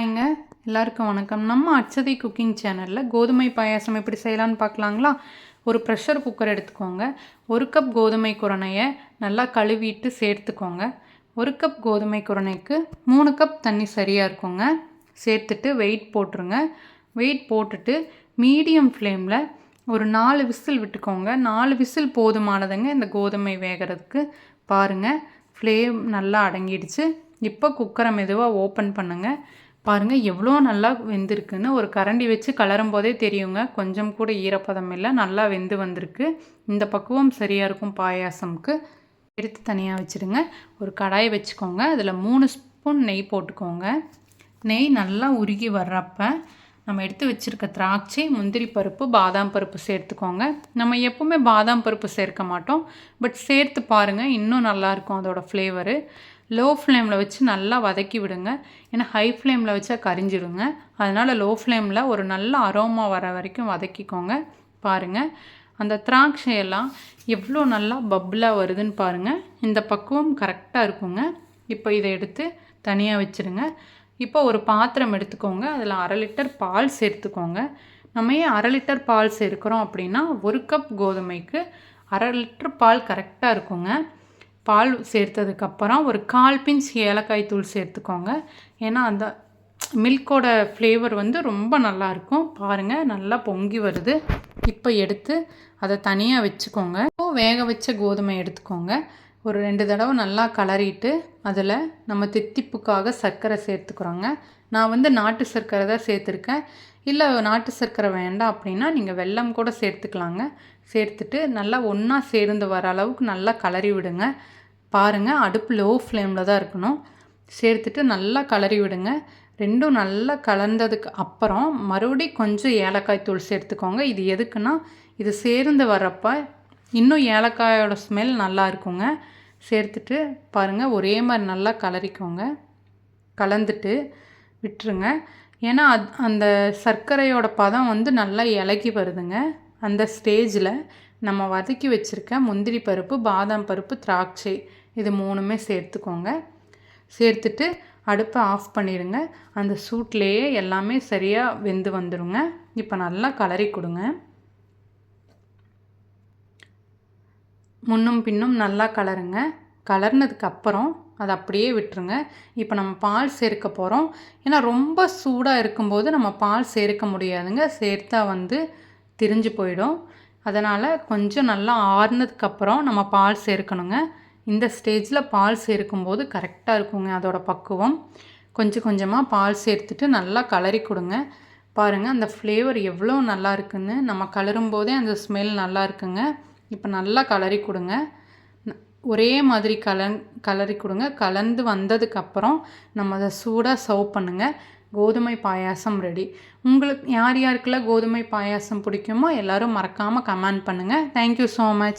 ஹாய்ங்க எல்லாருக்கும் வணக்கம். நம்ம அச்சதை குக்கிங் சேனலில் கோதுமை பாயாசம் எப்படி செய்யலான்னு பார்க்கலாங்களா? ஒரு ப்ரெஷர் குக்கர் எடுத்துக்கோங்க. ஒரு கப் கோதுமை குரணையை நல்லா கழுவிட்டு சேர்த்துக்கோங்க. ஒரு கப் கோதுமை குரணைக்கு மூணு கப் தண்ணி சரியாக இருக்குங்க. சேர்த்துட்டு வெயிட் போட்டுருங்க. வெயிட் போட்டுட்டு மீடியம் ஃப்ளேமில் ஒரு நாலு விசில் விட்டுக்கோங்க. நாலு விசில் போதுமானதுங்க இந்த கோதுமை வேகிறதுக்கு. பாருங்கள் ஃப்ளேம் நல்லா அடங்கிடுச்சு. இப்போ குக்கரை மெதுவாக ஓப்பன் பண்ணுங்கள் பாருங்கள் எவ்வளோ நல்லா வெந்திருக்குன்னு. ஒரு கரண்டி வச்சு கலரும் போதே தெரியுங்க. கொஞ்சம் கூட ஈரப்பதம் இல்லை நல்லா வெந்து வந்திருக்கு. இந்த பக்குவம் சரியாக இருக்கும் பாயாசம்க்கு. எடுத்து தனியாக வச்சுருங்க. ஒரு கடாயை வச்சுக்கோங்க. அதில் மூணு ஸ்பூன் நெய் போட்டுக்கோங்க. நெய் நல்லா உருகி வர்றப்ப நம்ம எடுத்து வச்சுருக்க திராட்சை முந்திரி பருப்பு பாதாம் பருப்பு சேர்த்துக்கோங்க. நம்ம எப்போவுமே பாதாம் பருப்பு சேர்க்க மாட்டோம். பட் சேர்த்து பாருங்கள் இன்னும் நல்லாயிருக்கும் அதோடய ஃப்ளேவரு லோ ஃப்ளேமில் வச்சு நல்லா வதக்கி விடுங்க. ஏன்னா ஹை ஃப்ளேமில் வச்சா கரிஞ்சிடுங்க அதனால் லோ ஃப்ளேமில் ஒரு நல்ல அரோமா வர வரைக்கும் வதக்கிக்கோங்க. பாருங்கள் அந்த திராட்சையெல்லாம் எவ்வளோ நல்லா பப்புலாக வருதுன்னு பாருங்கள் இந்த பக்குவம் கரெக்டாக இருக்குங்க. இப்போ இதை எடுத்து தனியாக வச்சுருங்க. இப்போ ஒரு பாத்திரம் எடுத்துக்கோங்க. அதில் அரை லிட்டர் பால் சேர்த்துக்கோங்க. நம்ம ஏன் அரை லிட்டர் பால் சேர்க்குறோம் அப்படின்னா ஒரு கப் கோதுமைக்கு அரை லிட்டர் பால் கரெக்டாக இருக்குங்க. பால் சேர்த்ததுக்கப்புறம் ஒரு கால் பிஞ்ச் ஏலக்காய் தூள் சேர்த்துக்கோங்க. ஏன்னா அந்த மில்கோட ஃப்ளேவர் வந்து ரொம்ப நல்லாயிருக்கும். பாருங்கள் நல்லா பொங்கி வருது. இப்போ எடுத்து அதை தனியாக வச்சுக்கோங்க. வேக வச்ச கோதுமை எடுத்துக்கோங்க. ஒரு ரெண்டு தடவை நல்லா கலரிட்டு அதில் நம்ம தித்திப்புக்காக சர்க்கரை சேர்த்துக்கிறோங்க. நான் வந்து நாட்டு சர்க்கரை தான் சேர்த்துருக்கேன். இல்லை நாட்டு சர்க்கரை வேண்டாம் அப்படின்னா நீங்கள் வெல்லம் கூட சேர்த்துக்கலாங்க. சேர்த்துட்டு நல்லா ஒன்றா சேர்ந்து வர அளவுக்கு நல்லா கலரி விடுங்க. பாருங்கள் அடுப்பு லோ ஃப்ளேமில் தான் இருக்கணும். சேர்த்துட்டு நல்லா கலரி விடுங்க. ரெண்டும் நல்லா கலந்ததுக்கு அப்புறம் மறுபடியும் கொஞ்சம் ஏலக்காய் தூள் சேர்த்துக்கோங்க. இது எதுக்குன்னா இது சேர்ந்து வரப்போ இன்னும் ஏலக்காயோட ஸ்மெல் நல்லா இருக்குங்க. சேர்த்துட்டு பாருங்கள் ஒரே மாதிரி நல்லா கலரிக்கோங்க. கலந்துட்டு விட்டுருங்க. ஏன்னா அத் அந்த சர்க்கரையோட பதம் வந்து நல்லா இலக்கி வருதுங்க. அந்த ஸ்டேஜில் நம்ம வதக்கி வச்சுருக்க முந்திரி பருப்பு பாதாம் பருப்பு திராட்சை இது மூணுமே சேர்த்துக்கோங்க. சேர்த்துட்டு அடுப்பை ஆஃப் பண்ணிடுங்க. அந்த சூட்லேயே எல்லாமே சரியாக வெந்து வந்துடுங்க இப்போ நல்லா கலரி கொடுங்க. முன்னும் பின்னும் நல்லா கலருங்க. கலர்னதுக்கு அப்புறம் அதை அப்படியே விட்டுருங்க. இப்போ நம்ம பால் சேர்க்க போகிறோம் ஏன்னா ரொம்ப சூடாக இருக்கும்போது நம்ம பால் சேர்க்க முடியாதுங்க. சேர்த்தா வந்து திரிஞ்சு போயிடும். அதனால் கொஞ்சம் நல்லா ஆறுனதுக்கப்புறம் நம்ம பால் சேர்க்கணுங்க. இந்த ஸ்டேஜில் பால் சேர்க்கும்போது கரெக்டாக இருக்குங்க அதோடய பக்குவம். கொஞ்சம் கொஞ்சமாக பால் சேர்த்துட்டு நல்லா கலரி கொடுங்க. பாருங்கள் அந்த ஃப்ளேவர் எவ்வளோ நல்லா இருக்குன்னு. நம்ம கலரும் போதே அந்த ஸ்மெல் நல்லா இருக்குங்க. இப்போ நல்லா கலரி கொடுங்க. ஒரே மாதிரி கலன் கலரி கொடுங்க. கலந்து வந்ததுக்கப்புறம் நம்ம அதை சூடாக சர்வ் பண்ணுங்கள் கோதுமை பாயாசம் ரெடி உங்களுக்கு யார் யாருக்கெல்லாம் கோதுமை பாயாசம் பிடிக்குமோ எல்லோரும் மறக்காமல் கமெண்ட் பண்ணுங்கள் தேங்க்யூ ஸோ மச்